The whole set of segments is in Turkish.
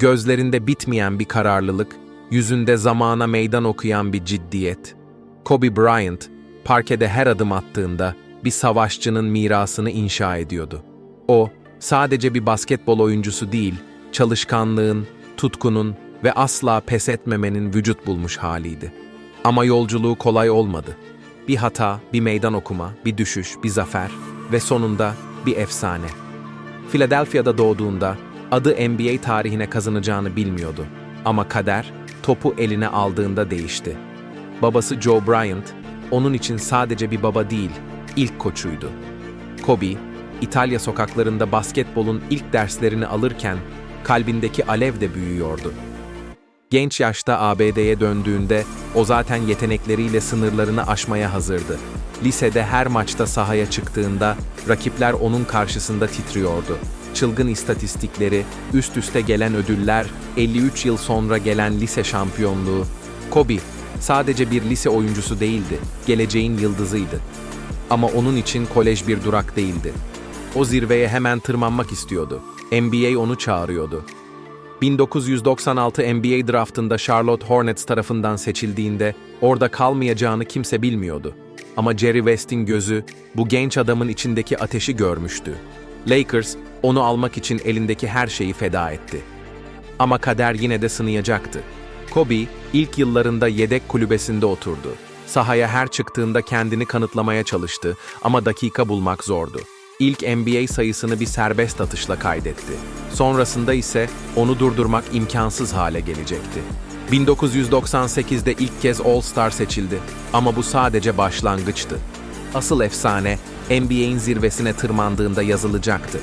Gözlerinde bitmeyen bir kararlılık, yüzünde zamana meydan okuyan bir ciddiyet. Kobe Bryant, parkede her adım attığında bir savaşçının mirasını inşa ediyordu. O, sadece bir basketbol oyuncusu değil, çalışkanlığın, tutkunun ve asla pes etmemenin vücut bulmuş haliydi. Ama yolculuğu kolay olmadı. Bir hata, bir meydan okuma, bir düşüş, bir zafer ve sonunda bir efsane. Philadelphia'da doğduğunda adı NBA tarihine kazanacağını bilmiyordu. Ama kader topu eline aldığında değişti. Babası Joe Bryant, onun için sadece bir baba değil, ilk koçuydu. Kobe, İtalya sokaklarında basketbolun ilk derslerini alırken kalbindeki alev de büyüyordu. Genç yaşta ABD'ye döndüğünde o zaten yetenekleriyle sınırlarını aşmaya hazırdı. Lisede her maçta sahaya çıktığında rakipler onun karşısında titriyordu. Çılgın istatistikleri, üst üste gelen ödüller, 53 yıl sonra gelen lise şampiyonluğu. Kobe sadece bir lise oyuncusu değildi, geleceğin yıldızıydı. Ama onun için kolej bir durak değildi. O zirveye hemen tırmanmak istiyordu. NBA onu çağırıyordu. 1996 NBA draftında Charlotte Hornets tarafından seçildiğinde orada kalmayacağını kimse bilmiyordu. Ama Jerry West'in gözü bu genç adamın içindeki ateşi görmüştü. Lakers onu almak için elindeki her şeyi feda etti. Ama kader yine de sınayacaktı. Kobe ilk yıllarında yedek kulübesinde oturdu. Sahaya her çıktığında kendini kanıtlamaya çalıştı ama dakika bulmak zordu. İlk NBA sayısını bir serbest atışla kaydetti. Sonrasında ise onu durdurmak imkansız hale gelecekti. 1998'de ilk kez All-Star seçildi ama bu sadece başlangıçtı. Asıl efsane NBA'in zirvesine tırmandığında yazılacaktı.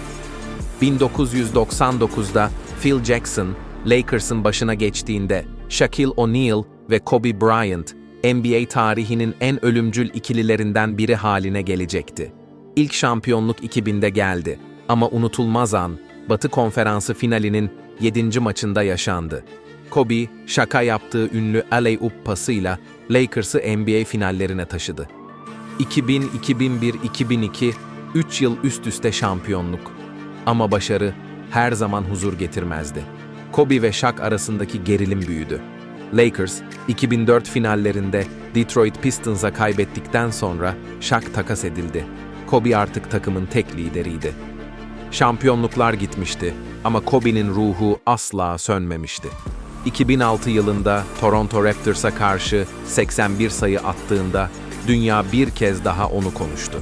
1999'da Phil Jackson, Lakers'ın başına geçtiğinde Shaquille O'Neal ve Kobe Bryant, NBA tarihinin en ölümcül ikililerinden biri haline gelecekti. İlk şampiyonluk 2000'de geldi ama unutulmaz an, Batı Konferansı finalinin 7. maçında yaşandı. Kobe, şaka yaptığı ünlü alley-oop pasıyla Lakers'ı NBA finallerine taşıdı. 2000, 2001, 2002, 3 yıl üst üste şampiyonluk. Ama başarı her zaman huzur getirmezdi. Kobe ve Shaq arasındaki gerilim büyüdü. Lakers, 2004 finallerinde Detroit Pistons'a kaybettikten sonra Shaq takas edildi. Kobe artık takımın tek lideriydi. Şampiyonluklar gitmişti ama Kobe'nin ruhu asla sönmemişti. 2006 yılında Toronto Raptors'a karşı 81 sayı attığında dünya bir kez daha onu konuştu.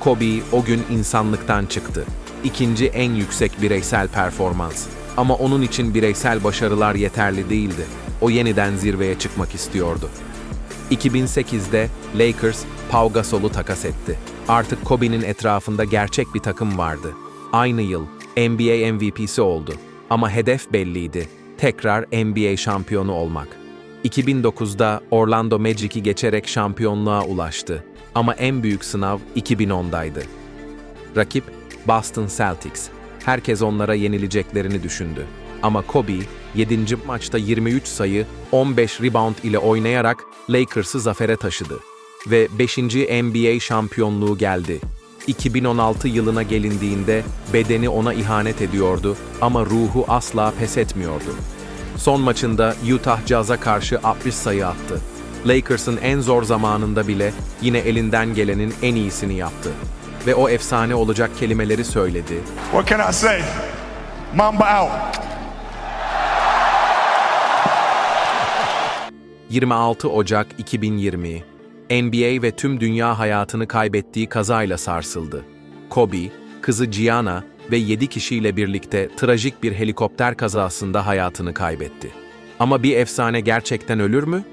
Kobe o gün insanlıktan çıktı. İkinci en yüksek bireysel performans. Ama onun için bireysel başarılar yeterli değildi. O yeniden zirveye çıkmak istiyordu. 2008'de Lakers Pau Gasol'u takas etti. Artık Kobe'nin etrafında gerçek bir takım vardı. Aynı yıl NBA MVP'si oldu. Ama hedef belliydi. Tekrar NBA şampiyonu olmak. 2009'da Orlando Magic'i geçerek şampiyonluğa ulaştı. Ama en büyük sınav 2010'daydı. Rakip Boston Celtics. Herkes onlara yenileceklerini düşündü. Ama Kobe 7. maçta 23 sayı, 15 rebound ile oynayarak Lakers'ı zafere taşıdı. Ve 5. NBA şampiyonluğu geldi. 2016 yılına gelindiğinde bedeni ona ihanet ediyordu ama ruhu asla pes etmiyordu. Son maçında Utah Jazz'a karşı 60 sayı attı. Lakers'ın en zor zamanında bile yine elinden gelenin en iyisini yaptı. Ve o efsane olacak kelimeleri söyledi. What can I say? Mamba out. 26 Ocak 2020 NBA ve tüm dünya hayatını kaybettiği kazayla sarsıldı. Kobe, kızı Gianna ve 7 kişiyle birlikte trajik bir helikopter kazasında hayatını kaybetti. Ama bir efsane gerçekten ölür mü?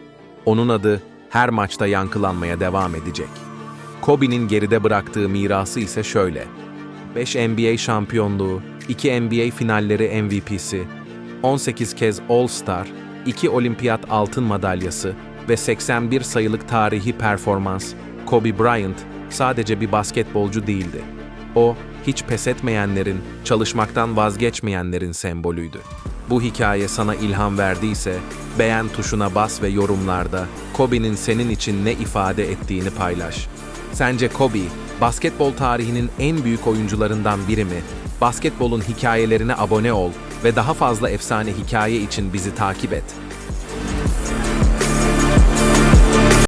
Onun adı her maçta yankılanmaya devam edecek. Kobe'nin geride bıraktığı mirası ise şöyle. 5 NBA şampiyonluğu, 2 NBA finalleri MVP'si, 18 kez All-Star, 2 olimpiyat altın madalyası ve 81 sayılık tarihi performans, Kobe Bryant sadece bir basketbolcu değildi. O, hiç pes etmeyenlerin, çalışmaktan vazgeçmeyenlerin sembolüydü. Bu hikaye sana ilham verdiyse, beğen tuşuna bas ve yorumlarda Kobe'nin senin için ne ifade ettiğini paylaş. Sence Kobe, basketbol tarihinin en büyük oyuncularından biri mi? Basketbolun hikayelerine abone ol ve daha fazla efsane hikaye için bizi takip et.